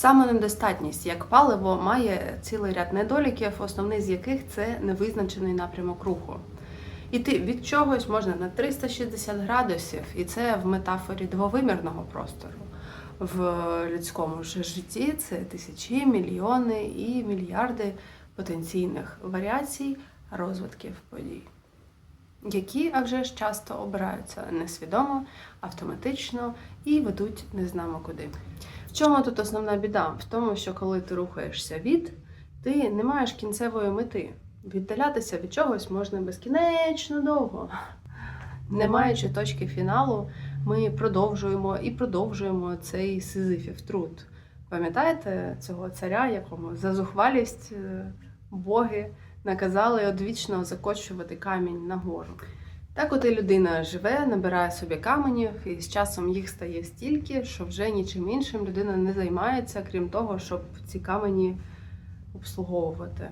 Самонедостатність як паливо має цілий ряд недоліків, основний з яких це невизначений напрямок руху. Іти від чогось можна на 360 градусів, і це в метафорі двовимірного простору. В людському житті це тисячі, мільйони і мільярди потенційних варіацій розвитків подій, які, а вже ж часто обираються несвідомо, автоматично і ведуть незнамо куди. В чому тут основна біда? В тому, що коли ти рухаєшся від, ти не маєш кінцевої мети. Віддалятися від чогось можна безкінечно довго. Не маючи точки фіналу, ми продовжуємо і продовжуємо цей сизифів труд. Пам'ятаєте цього царя, якому за зухвалість е, боги наказали одвічно закочувати камінь нагору? Так от і людина живе, набирає собі каменів, і з часом їх стає стільки, що вже нічим іншим людина не займається, крім того, щоб ці камені обслуговувати.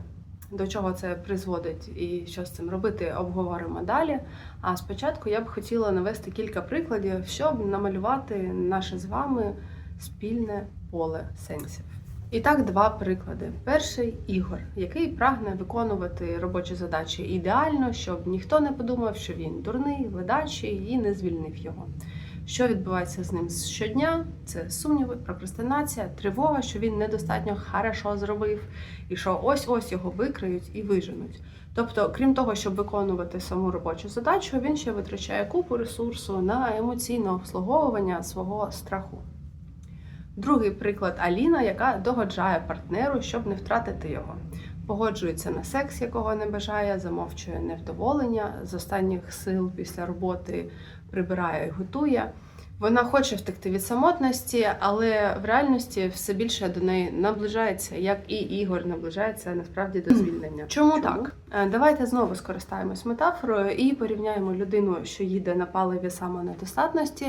До чого це призводить і що з цим робити, обговоримо далі. А спочатку я б хотіла навести кілька прикладів, щоб намалювати наше з вами спільне поле сенсів. І так, два приклади. Перший Ігор, який прагне виконувати робочі задачі ідеально, щоб ніхто не подумав, що він дурний, ледачий і не звільнив його. Що відбувається з ним щодня? Це сумніви, прокрастинація, тривога, що він недостатньо хорошо зробив, і що ось-ось його викриють і виженуть. Тобто, крім того, щоб виконувати саму робочу задачу, він ще витрачає купу ресурсу на емоційне обслуговування свого страху. Другий приклад Аліна, яка догоджає партнеру, щоб не втратити його. Погоджується на секс, якого не бажає, замовчує невдоволення з останніх сил після роботи прибирає і готує. Вона хоче втекти від самотності, але в реальності все більше до неї наближається, як і Ігор наближається насправді до звільнення. Чому, Чому? так? Е, Давайте знову скористаємось метафорою і порівняємо людину, що їде на паливі самонедостатності,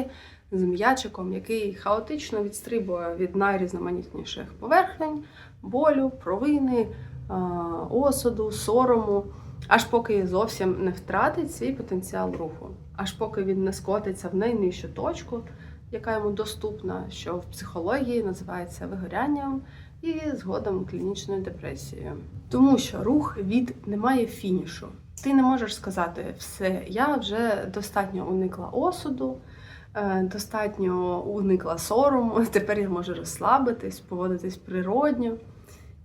з м'ячиком, який хаотично відстрибує від найрізноманітніших поверхнень, болю, провини, е, осуду, сорому, аж поки зовсім не втратить свій потенціал руху, аж поки він не скотиться в найнижчу точку, яка йому доступна, що в психології називається вигорянням і згодом клінічною депресією. Тому що рух від немає фінішу. Ти не можеш сказати все, я вже достатньо уникла осуду, достатньо уникла сорому, тепер я можу розслабитись, поводитись природньо.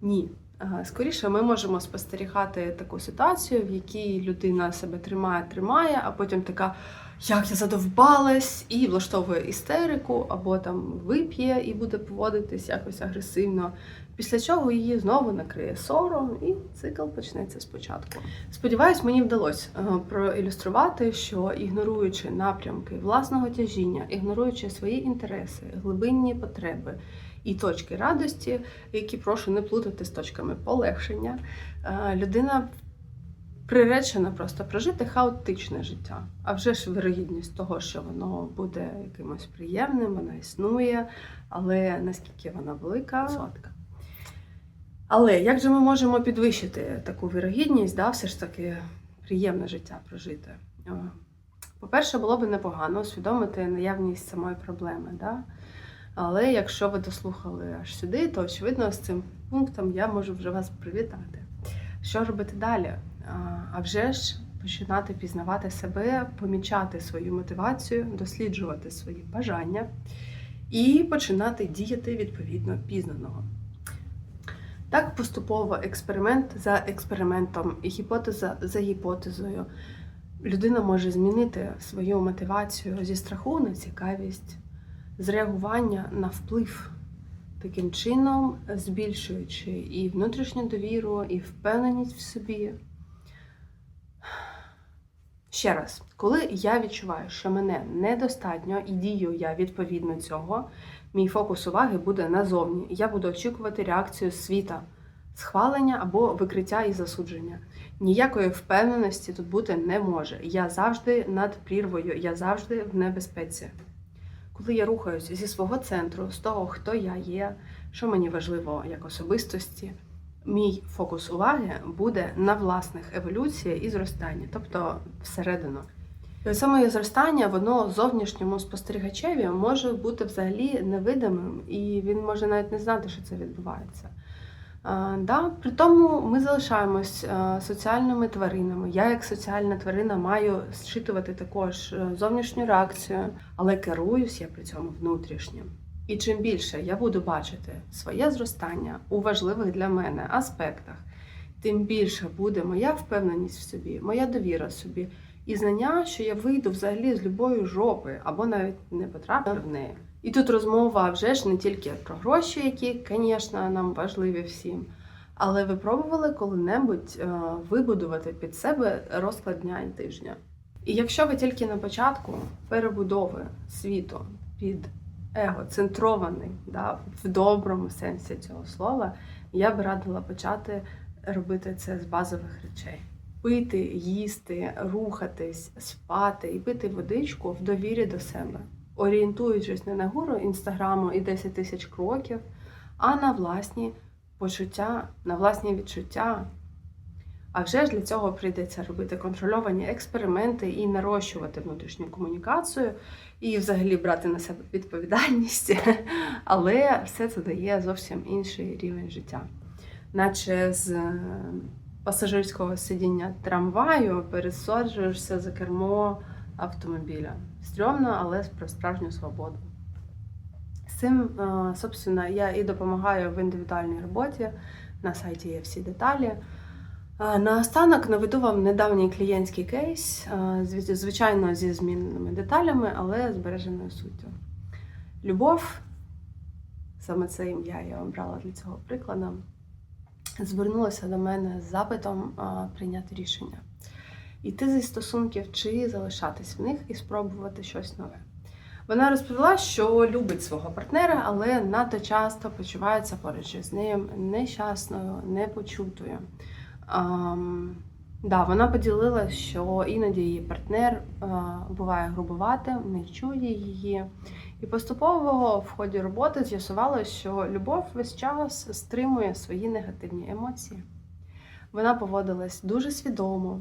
Ні. Е, Скоріше ми можемо спостерігати таку ситуацію, в якій людина себе тримає, тримає, а потім така, як я задовбалась, і влаштовує істерику, або там вип'є і буде поводитись якось агресивно. Після чого її знову накриє сором, і цикл почнеться спочатку. Сподіваюсь, мені вдалося е, проілюструвати, що ігноруючи напрямки власного тяжіння, ігноруючи свої інтереси, глибинні потреби і точки радості, які прошу не плутати з точками полегшення, е, людина приречена просто прожити хаотичне життя. А вже ж вирогідність того, що воно буде якимось приємним, вона існує, але наскільки вона велика, сотка. Але як же ми можемо підвищити таку вірогідність, да, все ж таки приємне життя прожити? Е, По-перше, було б непогано усвідомити наявність самої проблеми. Да? Але якщо ви дослухали аж сюди, то очевидно з цим пунктом я можу вже вас привітати. Що робити далі? А, вже ж починати пізнавати себе, помічати свою мотивацію, досліджувати свої бажання і починати діяти відповідно пізнаного. Так поступово експеримент за експериментом гіпотеза за гіпотезою людина може змінити свою мотивацію зі страху на цікавість, з реагування на вплив, таким чином збільшуючи і внутрішню довіру, і впевненість в собі. Ще раз, коли я відчуваю, що мене недостатньо і дію я відповідно цього, мій фокус уваги буде назовні. Я буду очікувати реакцію світа, схвалення або викриття і засудження. Ніякої впевненості тут бути не може. Я завжди над прірвою, я завжди в небезпеці. Коли я рухаюсь зі свого центру, з того, хто я є, що мені важливо як особистості, мій фокус уваги буде на власних еволюції і зростанні, тобто всередину. Моє зростання, воно зовнішньому спостерігачеві може бути взагалі невидимим, і він може навіть не знати, що це відбувається. А, да? При тому ми залишаємось соціальними тваринами. Я, як соціальна тварина, маю зчитувати також е, зовнішню реакцію, але керуюсь я при цьому внутрішнім. І чим більше я буду бачити своє зростання у важливих для мене аспектах, тим більше буде моя впевненість в собі, моя довіра собі і знання, що я вийду взагалі з любої жопи або навіть не потраплю в неї. І тут розмова вже ж не тільки про гроші, які, звісно, нам важливі всім. Але ви пробували коли-небудь е, вибудувати під себе розклад дня і тижня. І якщо ви тільки на початку перебудови світу під егоцентрований, да, в доброму сенсі цього слова, я би радила почати робити це з базових речей. Пити, їсти, рухатись, спати і пити водичку в довірі до себе, орієнтуючись не на гуру інстаграму і 10 тисяч кроків, а на власні почуття, на власні відчуття. А вже ж для цього прийдеться робити контрольовані експерименти і нарощувати внутрішню комунікацію, і взагалі брати на себе відповідальність. Але все це дає зовсім інший рівень життя. Наче з е, пасажирського сидіння трамваю пересаджуєшся за кермо автомобіля. Стрьомно, але про справжню свободу. З цим, е, собственно, я і допомагаю в індивідуальній роботі. На сайті є всі деталі. Е, Наостанок наведу вам недавній клієнтський кейс, е, звичайно, зі зміненими деталями, але збереженою суттю. Любов, саме це ім'я я обрала для цього прикладу, звернулася до мене з запитом е, прийняти рішення. Йти зі стосунків чи залишатись в них і спробувати щось нове. Вона розповіла, що любить свого партнера, але надто часто почувається поруч з ним нещасною, непочутою. Да, вона поділила, що іноді її партнер а, буває грубуватим, не чує її. І поступово в ході роботи з'ясувалося, що любов весь час стримує свої негативні емоції. Вона поводилась дуже свідомо,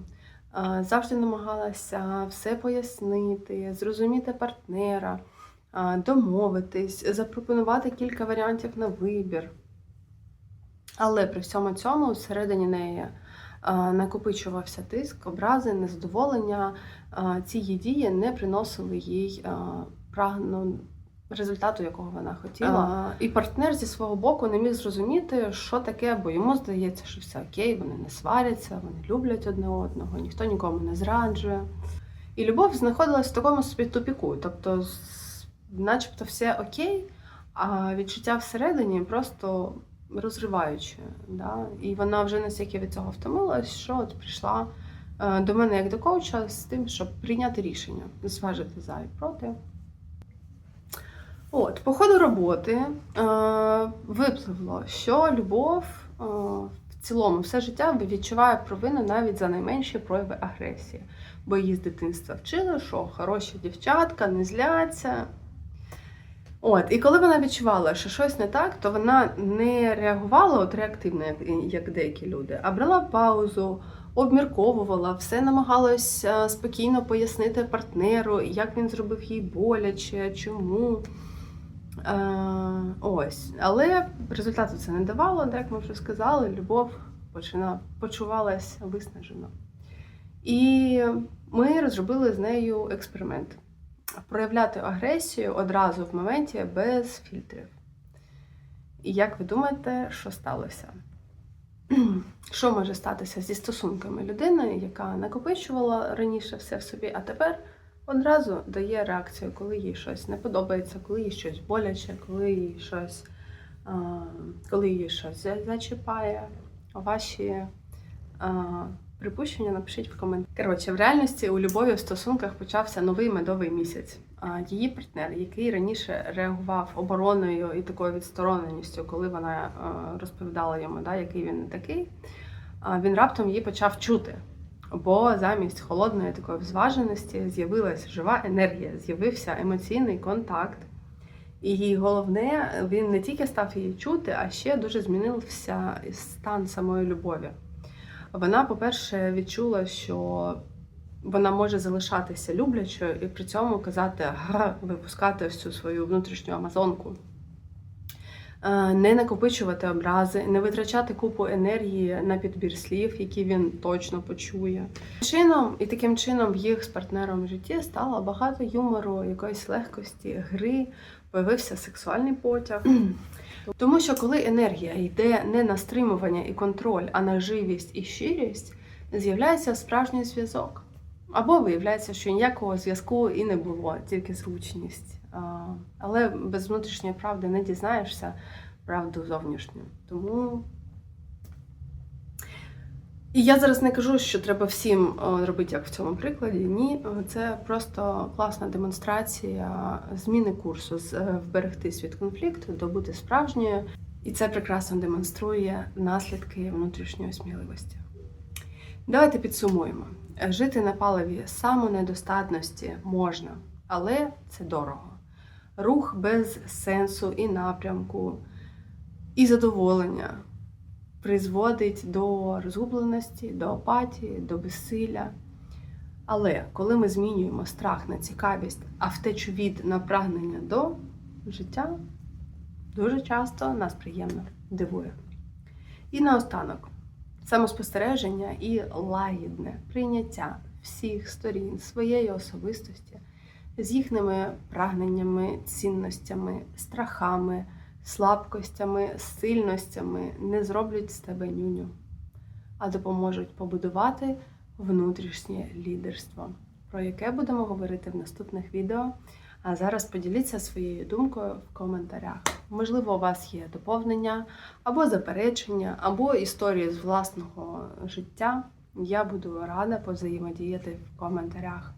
а, завжди намагалася все пояснити, зрозуміти партнера, а, домовитись, запропонувати кілька варіантів на вибір. Але при всьому цьому всередині неї а, накопичувався тиск, образи, незадоволення. А, Ці її дії не приносили їй а, прагну результату, якого вона хотіла. А, І партнер зі свого боку не міг зрозуміти, що таке, бо йому здається, що все окей, вони не сваряться, вони люблять одне одного, ніхто нікому не зраджує. І любов знаходилась в такому собі тупіку, тобто, начебто, все окей, а відчуття всередині просто розриваюче. Да? І вона вже настільки від цього втомилась, що от прийшла е, до мене як до коуча з тим, щоб прийняти рішення, зважити за і проти. От, по ходу роботи е, випливло, що любов е, в цілому все життя відчуває провину навіть за найменші прояви агресії. Бо її з дитинства вчили, що хороші дівчатка не зляться. От, і коли вона відчувала, що щось не так, то вона не реагувала от реактивно, як, як деякі люди, а брала паузу, обмірковувала, все намагалась спокійно пояснити партнеру, як він зробив їй боляче, чому. Е, ось. Але результату це не давало, так як ми вже сказали, любов почина, почувалась виснажено. І ми розробили з нею експеримент проявляти агресію одразу в моменті без фільтрів. І як ви думаєте, що сталося? Що може статися зі стосунками людини, яка накопичувала раніше все в собі, а тепер одразу дає реакцію, коли їй щось не подобається, коли їй щось боляче, коли їй щось, коли їй щось зачіпає. Ваші припущення напишіть в коментарях. Коротше, в реальності у любові в стосунках почався новий медовий місяць. Її партнер, який раніше реагував обороною і такою відстороненістю, коли вона е, розповідала йому, да, який він не такий, він раптом її почав чути. Бо замість холодної такої зваженості з'явилась жива енергія, з'явився емоційний контакт. І головне, він не тільки став її чути, а ще дуже змінився стан самої любові. Вона, по-перше, відчула, що вона може залишатися люблячою і при цьому казати га, випускати цю свою внутрішню амазонку. Е, Не накопичувати образи, не витрачати купу енергії на підбір слів, які він точно почує. Чином і таким чином в їх з партнером в житті стало багато юмору, якоїсь легкості, гри, появився сексуальний потяг. Тому що коли енергія йде не на стримування і контроль, а на живість і щирість, з'являється справжній зв'язок. Або виявляється, що ніякого зв'язку і не було, тільки зручність. Але без внутрішньої правди не дізнаєшся правду зовнішню. Тому. І я зараз не кажу, що треба всім е, робити як в цьому прикладі. Ні, Е, це просто класна демонстрація зміни курсу з е, вберегти світ конфлікту до бути справжньою. І це прекрасно демонструє наслідки внутрішньої сміливості. Давайте підсумуємо: жити на паливі самонедостатності можна, але це дорого. Рух без сенсу і напрямку, і задоволення призводить до розгубленості, до апатії, до безсилля. Але коли ми змінюємо страх на цікавість, а втечу від на прагнення до життя, дуже часто нас приємно дивує. І наостанок, самоспостереження і лагідне прийняття всіх сторін своєї особистості з їхніми прагненнями, цінностями, страхами, слабкостями, сильностями не зроблять з тебе нюню, а допоможуть побудувати внутрішнє лідерство, про яке будемо говорити в наступних відео. А зараз поділіться своєю думкою в коментарях. Можливо, у вас є доповнення або заперечення, або історії з власного життя. Я буду рада позаємодіяти в коментарях.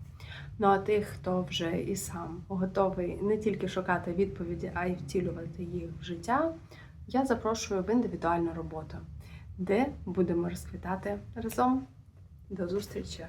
Ну а тих, хто вже і сам готовий не тільки шукати відповіді, а й втілювати їх в життя, я запрошую в індивідуальну роботу, де будемо розквітати разом. До зустрічі!